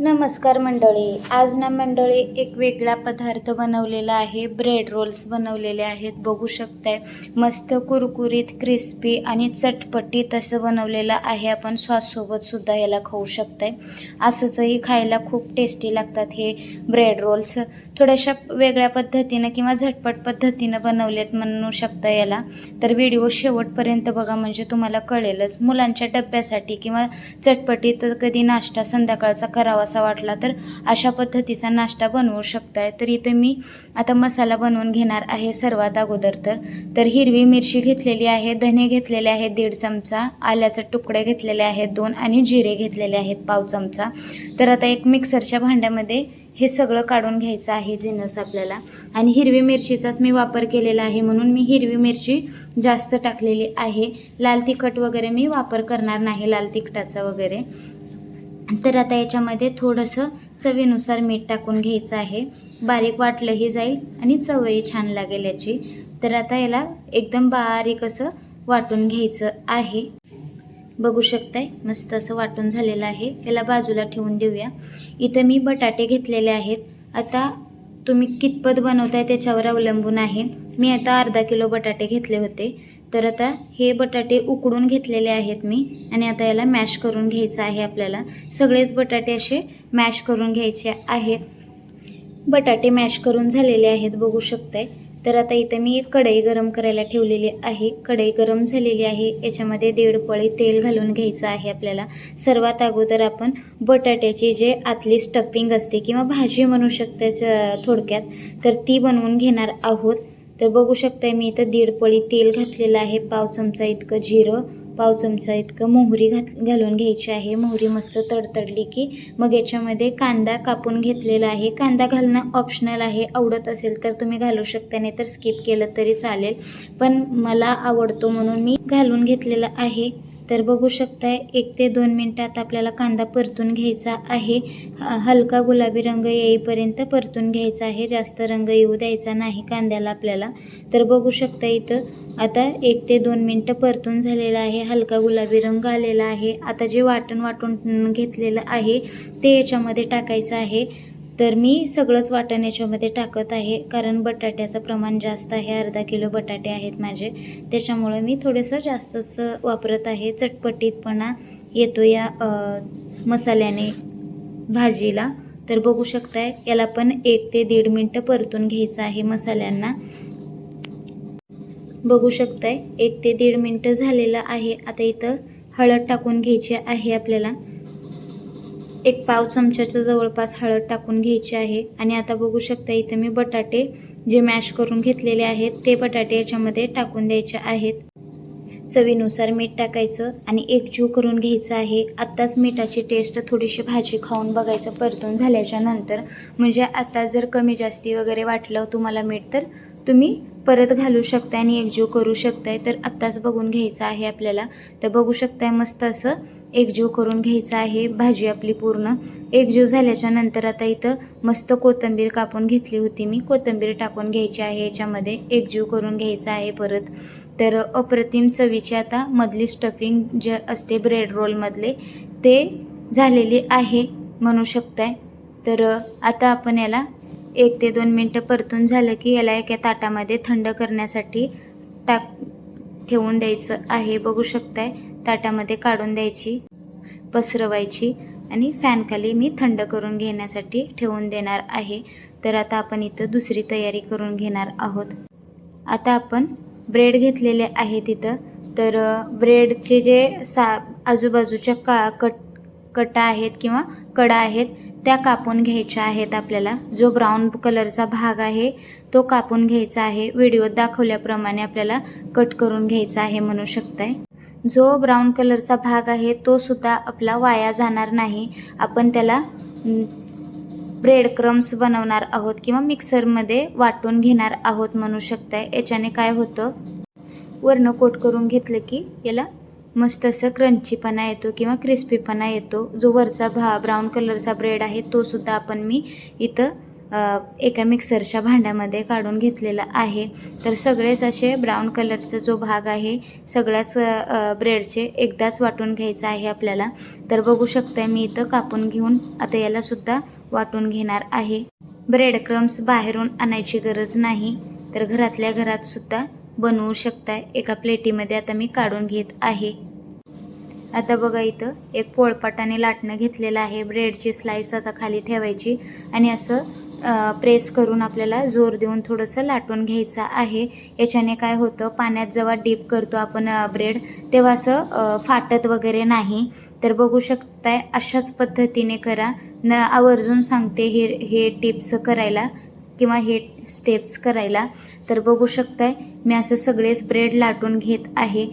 नमस्कार मंडळी. आज ना मंडळी एक वेगळा पदार्थ बनवलेला आहे. ब्रेड रोल्स बनवलेले आहेत. बघू शकताय. मस्त कुरकुरीत क्रिस्पी आणि चटपटी तसं बनवलेलं आहे. आपण सॉससोबत सुद्धा याला खाऊ शकताय. असंचही खायला खूप टेस्टी लागतात हे ब्रेड रोल्स थोड्याशा वेगळ्या पद्धतीनं किंवा झटपट पद्धतीनं बनवलेत म्हणू शकता याला. तर व्हिडिओ शेवटपर्यंत बघा म्हणजे तुम्हाला कळेलच. मुलांच्या डब्यासाठी किंवा चटपटीत कधी नाश्ता संध्याकाळचा करावा असा वाटला तर अशा पद्धतीचा नाश्ता बनवू शकताय. तर इथं मी आता मसाला बनवून घेणार आहे सर्वात अगोदर तर. तर हिरवी मिरची घेतलेली आहे धने घेतलेले आहेत दीड चमचा आल्याचे तुकडे घेतलेले आहेत दोन आणि जिरे घेतलेले आहेत पाव चमचा. तर आता एक मिक्सरच्या भांड्यामध्ये हे सगळं काढून घ्यायचं आहे जिनस आपल्याला. आणि हिरवी मिरचीचाच मी वापर केलेला आहे म्हणून मी हिरवी मिरची जास्त टाकलेली आहे. लाल तिखट वगैरे मी वापर करणार नाही लाल तिखटाचा वगैरे. तर आता याच्यामध्ये थोडंसं चवीनुसार मीठ टाकून घ्यायचं आहे. बारीक वाटलंही जाईल आणि चवही छान लागेल याची. तर आता याला एकदम बारीक असं वाटून घ्यायचं आहे. बघू शकताय मस्त असं वाटून झालेलं आहे. त्याला बाजूला ठेवून देऊया. इथं मी बटाटे घेतलेले आहेत. आता तुम्ही कितपत बनवताय त्याच्यावर अवलंबून आहे. मी आता अर्धा किलो बटाटे घेतले होते. तर आता हे बटाटे उकडून घेतलेले आहेत मी आणि आता याला मॅश करून घ्यायचं आहे आपल्याला. सगळेच बटाटे असे मॅश करून घ्यायचे आहेत. बटाटे मॅश करून झालेले आहेत बघू शकताय. तर आता इथं मी एक कढई गरम करायला ठेवलेली आहे. कढई गरम झालेली आहे. याच्यामध्ये दीड पळी तेल घालून घ्यायचं आहे आपल्याला. सर्वात अगोदर आपण बटाट्याची जे आतली स्टफिंग असते किंवा भाजी म्हणू शकते थोडक्यात तर ती बनवून घेणार आहोत. तर बघू शकताय मी इथं दीड पळी तेल घातलेलं आहे. पाव चमचा इतकं जिरं पाव चमचा इतकं मोहरी घात घालून घ्यायची आहे. मोहरी मस्त तडतडली की मग याच्यामध्ये कांदा कापून घेतलेला आहे. कांदा घालणं ऑप्शनल आहे. आवडत असेल तर तुम्ही घालू शकता नाही तर स्किप केलं तरी चालेल. पण मला आवडतो म्हणून मी घालून घेतलेला आहे. तर बघू शकताय एक ते दोन मिनटात आपल्याला कांदा परतून घ्यायचा आहे. ह- हलका गुलाबी रंग येईपर्यंत परतून घ्यायचा आहे. जास्त रंग येऊ द्यायचा नाही कांद्याला आपल्याला. तर बघू शकता इथं आता एक ते दोन मिनटं परतून झालेलं आहे. हलका गुलाबी रंग आलेला आहे. आता जे वाटण वाटून घेतलेलं आहे ते याच्यामध्ये टाकायचं आहे. तर मी सगळंच वाटण याच्यामध्ये टाकत आहे कारण बटाट्याचं प्रमाण जास्त आहे अर्धा किलो बटाटे आहेत माझे. त्याच्यामुळं मी थोडंसं जास्तच वापरत आहे. चटपटीतपणा येतो या मसाल्याने भाजीला. तर बघू शकताय याला पण एक ते दीड मिनटं परतून घ्यायचं आहे मसाल्यांना. बघू शकताय एक ते दीड मिनटं झालेलं आहे. आता इथं हळद टाकून घ्यायची आहे आपल्याला. एक पाव चमच्याच्या जवळपास हळद टाकून घ्यायची आहे. आणि आता बघू शकता इथं मी बटाटे जे मॅश करून घेतलेले आहेत ते बटाटे याच्यामध्ये टाकून द्यायचे आहेत. चवीनुसार मीठ टाकायचं आणि एकजीव करून घ्यायचं आहे. आत्ताच मिठाची टेस्ट थोडीशी भाजी खाऊन बघायचं परतून झाल्याच्यानंतर. म्हणजे आता जर कमी जास्ती वगैरे वाटलं तुम्हाला मीठ तर तुम्ही परत घालू शकताय आणि एकजीव करू शकताय. तर आत्ताच बघून घ्यायचं आहे आपल्याला. तर बघू शकताय मस्त असं एकजीव करून घ्यायचं आहे भाजी आपली पूर्ण. एकजीव झाल्याच्यानंतर आता इथं मस्त कोथिंबीर कापून घेतली होती मी. कोथिंबीर टाकून घ्यायची आहे याच्यामध्ये एकजीव करून घ्यायचं आहे परत. तर अप्रतिम चवीची आता मधली स्टफिंग जे असते ब्रेड रोलमधले ते झालेली आहे म्हणू शकताय. तर आता आपण याला एक ते दोन मिनटं परतून झालं की याला एका ताटामध्ये थंड करण्यासाठी टाक ठेवून द्यायचं आहे. बघू शकताय ताटामध्ये काढून द्यायची पसरवायची आणि फॅनखाली मी थंड करून घेण्यासाठी ठेवून देणार आहे. तर आता आपण इथं दुसरी तयारी करून घेणार आहोत. आता आपण ब्रेड घेतलेले आहे तिथं. तर ब्रेडचे जे सा आजूबाजूच्या का कट कटा आहेत किंवा कडा आहेत त्या कापून घ्यायच्या आहेत आपल्याला. जो ब्राऊन कलरचा भाग आहे तो कापून घ्यायचा आहे. व्हिडिओत दाखवल्याप्रमाणे आपल्याला कट करून घ्यायचा आहे म्हणू शकताय. जो ब्राऊन कलरचा भाग आहे तो सुद्धा आपला वाया जाणार नाही. आपण त्याला ब्रेड क्रम्स बनवणार आहोत किंवा मिक्सरमध्ये वाटून घेणार आहोत म्हणू शकताय. याच्याने काय होतं? वरनं कोट करून घेतलं की याला मस्त असं क्रंचीपणा येतो किंवा क्रिस्पीपणा येतो. जो वरचा भा ब्राऊन कलरचा ब्रेड आहे तो सुद्धा आपण मी इथं एका मिक्सरच्या भांड्यामध्ये काढून घेतलेला आहे. तर सगळेच असे ब्राऊन कलरचा जो भाग आहे सगळ्याच ब्रेडचे एकदाच वाटून घ्यायचं आहे आपल्याला. तर बघू शकताय मी इथं कापून घेऊन आता याला सुद्धा वाटून घेणार आहे. ब्रेड क्रम्स बाहेरून आणायची गरज नाही. तर घरातल्या घरात सुद्धा बनवू शकताय. एका प्लेटीमध्ये आता मी काढून घेत आहे. आता बघा इथं एक पोळपाटाने लाटणं घेतलेलं आहे. ब्रेडची स्लाईस आता खाली ठेवायची आणि असं प्रेस करून आपल्याला जोर देऊन थोडंसं लाटून घ्यायचं आहे. याच्याने काय होतं पाण्यात जेव्हा डीप करतो आपण ब्रेड तेव्हा असं फाटत वगैरे नाही. तर बघू शकताय अशाच पद्धतीने करा. न आवर्जून सांगते हे हे टिप्स करायला. किंवा हे स्टेप्स करायला तर बघू शकताय मी असं सगळेच ब्रेड लाटून घेत आहे.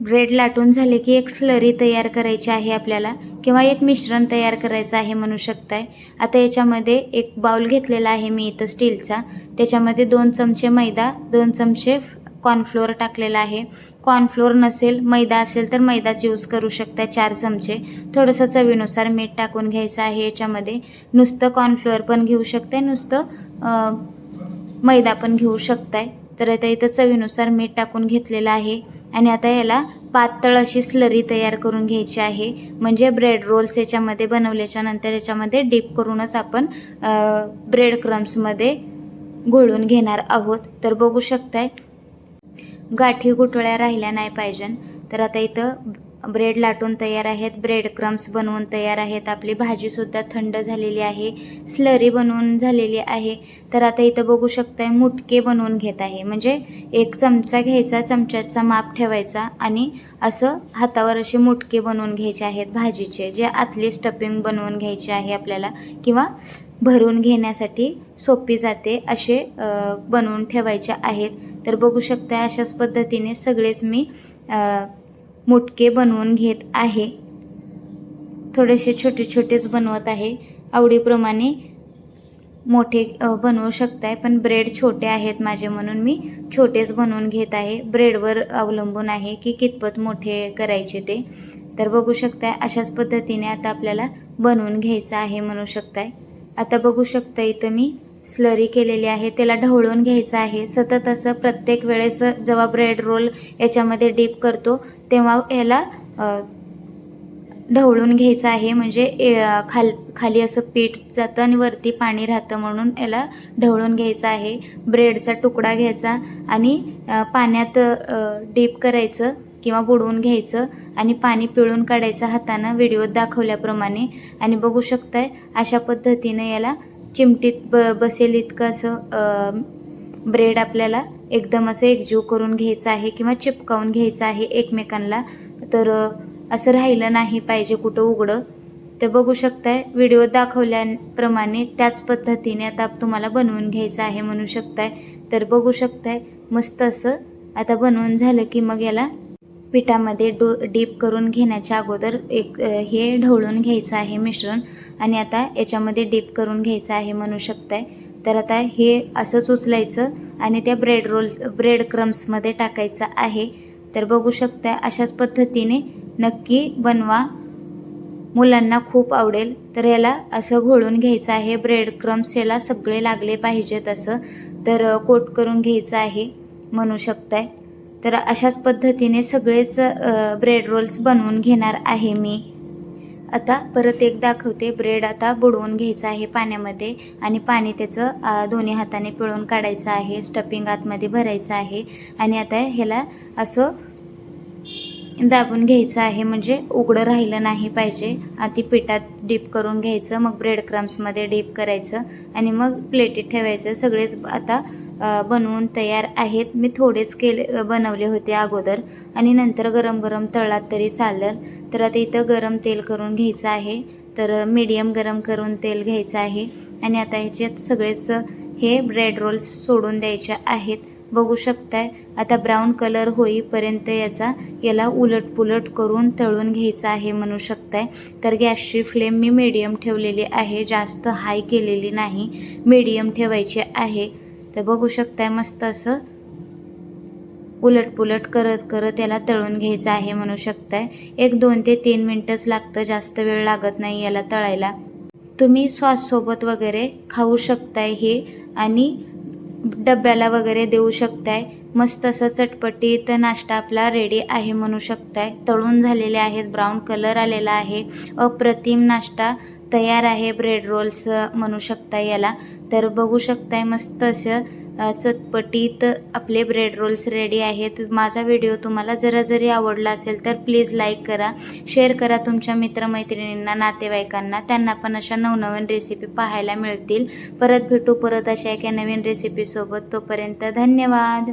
ब्रेड लाटून झाले की एक स्लरी तयार करायची आहे आपल्याला किंवा एक मिश्रण तयार करायचं आहे म्हणू शकताय. आता याच्यामध्ये एक बाउल घेतलेला आहे मी इथं स्टीलचा त्याच्यामध्ये दोन चमचे मैदा दोन चमचे कॉर्नफ्लोअर टाकलेला आहे. कॉर्नफ्लोअर नसेल मैदा असेल तर मैदाच यूज करू शकता चार चमचे. थोडंसं चवीनुसार मीठ टाकून घ्यायचं आहे याच्यामध्ये. नुसतं कॉर्नफ्लोअर पण घेऊ शकताय नुसतं मैदा पण घेऊ शकताय. तर आता इथं चवीनुसार मीठ टाकून घेतलेलं आहे. आणि आता याला पातळ अशी स्लरी तयार करून घ्यायची आहे. म्हणजे ब्रेड रोल्स याच्यामध्ये बनवल्याच्या नंतर याच्यामध्ये डीप करूनच आपण ब्रेड क्रम्समध्ये घोळून घेणार आहोत. तर बघू शकताय गाठी गुठळ्या राहिल्या नाही पाहिजे तर आता इथं ब्रेड लाटून तयार आहेत ब्रेड क्रम्स बनवून तयार आहेत. आपली भाजीसुद्धा थंड झालेली आहे स्लरी बनवून झालेली आहे. तर आता इथं बघू शकताय मुटके बनवून घेत आहे. म्हणजे एक चमचा घ्यायचा चमच्याचा माप ठेवायचा आणि असं हातावर असे मुटके बनवून घ्यायचे आहेत भाजीचे. जे आतली स्टफिंग बनवून घ्यायचे आहे आपल्याला किंवा भरून घेण्यासाठी सोपी जाते असे बनवून ठेवायचे आहेत. तर बघू शकता अशाच पद्धतीने सगळेच मी मुटके बनवून घेत आहे. थोडेसे छोटे छोटेच बनवत आहे. आवडीप्रमाणे मोठे बनवू शकताय पण ब्रेड छोटे आहेत माझे म्हणून मी छोटेच बनवून घेत आहे. ब्रेडवर अवलंबून आहे की कितपत मोठे करायचे ते. तर बघू शकताय अशाच पद्धतीने आता आपल्याला बनवून घ्यायचं आहे म्हणू शकताय. आता बघू शकता इथं मी स्लरी केलेली आहे त्याला ढवळून घ्यायचं आहे. सतत असं प्रत्येक वेळेस जेव्हा ब्रेड रोल याच्यामध्ये डीप करतो तेव्हा याला ढवळून घ्यायचं आहे. म्हणजे ए- खाल खाली असं पीठ जातं आणि वरती पाणी राहतं म्हणून याला ढवळून घ्यायचं आहे. ब्रेडचा तुकडा घ्यायचा आणि पाण्यात डीप करायचं किंवा बुडवून घ्यायचं आणि पाणी पिळून काढायचं हातानं. व्हिडिओत दाखवल्याप्रमाणे. आणि बघू शकताय अशा पद्धतीनं याला चिमटीत ब बसेल इतकं असं ब्रेड आपल्याला एकदम असं एकजीव करून घ्यायचं आहे किंवा चिपकावून घ्यायचं आहे एकमेकांना. तर असं राहिलं नाही पाहिजे कुठं उघडं. तर बघू शकताय व्हिडिओ दाखवल्याप्रमाणे त्याच पद्धतीने आता तुम्हाला बनवून घ्यायचं आहे म्हणू शकताय. तर बघू शकताय मस्त असं आता बनवून झालं की मग याला पिठामध्ये डो डीप करून घेण्याच्या अगोदर एक हे ढवळून घ्यायचं आहे मिश्रण. आणि आता याच्यामध्ये डीप करून घ्यायचं आहे म्हणू शकताय. तर आता हे असंच उचलायचं आणि त्या ब्रेड रोल ब्रेड क्रम्समध्ये टाकायचं आहे. तर बघू शकताय अशाच पद्धतीने नक्की बनवा. मुलांना खूप आवडेल. तर याला असं घोळून घ्यायचं आहे. ब्रेड क्रम्स याला सगळे लागले पाहिजेत असं. तर कोट करून घ्यायचं आहे म्हणू शकताय. तर अशाच पद्धतीने सगळेच ब्रेड रोल्स बनवून घेणार आहे मी. आता परत एक दाखवते. ब्रेड आता बुडवून घ्यायचं आहे पाण्यामध्ये आणि पाणी त्याचं दोन्ही हाताने पिळून काढायचं आहे. स्टफिंग आतमध्ये भरायचं आहे. आणि आता ह्याला असं दाबून घ्यायचं आहे म्हणजे उघडं राहिलं नाही पाहिजे. आधी पिठात डीप करून घ्यायचं मग ब्रेड क्रम्समध्ये डीप करायचं आणि मग प्लेटीत ठेवायचं. सगळेच आता बनवून तयार आहेत. मी थोडेच केले बनवले होते अगोदर आणि नंतर गरम गरम तळात तरी चालेल. तर आता इथं गरम तेल करून घ्यायचं आहे. तर मीडियम गरम करून तेल घ्यायचं आहे. आणि आता ह्याच्यात सगळेच हे ब्रेड रोल्स सोडून द्यायचे आहेत. बघू शकताय. आता ब्राऊन कलर होईपर्यंत याचा याला उलट पुलट करून तळून घ्यायचं आहे म्हणू शकताय. तर गॅसची फ्लेम मी मीडियम ठेवलेली आहे जास्त हाय केलेली नाही. मीडियम ठेवायची आहे. तर बघू शकताय मस्त असं उलटपुलट करत करत याला तळून घ्यायचं आहे म्हणू शकताय. एक दोन ते तीन मिनटंच लागतं जास्त वेळ लागत नाही याला तळायला. तुम्ही सॉससोबत वगैरे खाऊ शकताय हे. आणि डब्याला वगैरे देऊ शकताय. मस्त असं चटपटीत नाश्ता आपला रेडी आहे म्हणू शकताय. तळून झालेले आहेत ब्राऊन कलर आलेला आहे. अप्रतिम नाश्ता तयार आहे ब्रेड रोल्स म्हणू शकताय याला. तर बघू शकताय मस्त असं चटपटीत आपले ब्रेड रोल्स रेडी आहेत. माझा व्हिडिओ तुम्हाला जरा जरी आवडला असेल तर प्लीज लाईक करा. शेअर करा तुमच्या मित्रमैत्रिणींना नातेवाईकांना. त्यांना पण अशा नवनवीन रेसिपी पाहायला मिळतील. परत भेटू परत अशा एका नवीन रेसिपीसोबत तोपर्यंत धन्यवाद.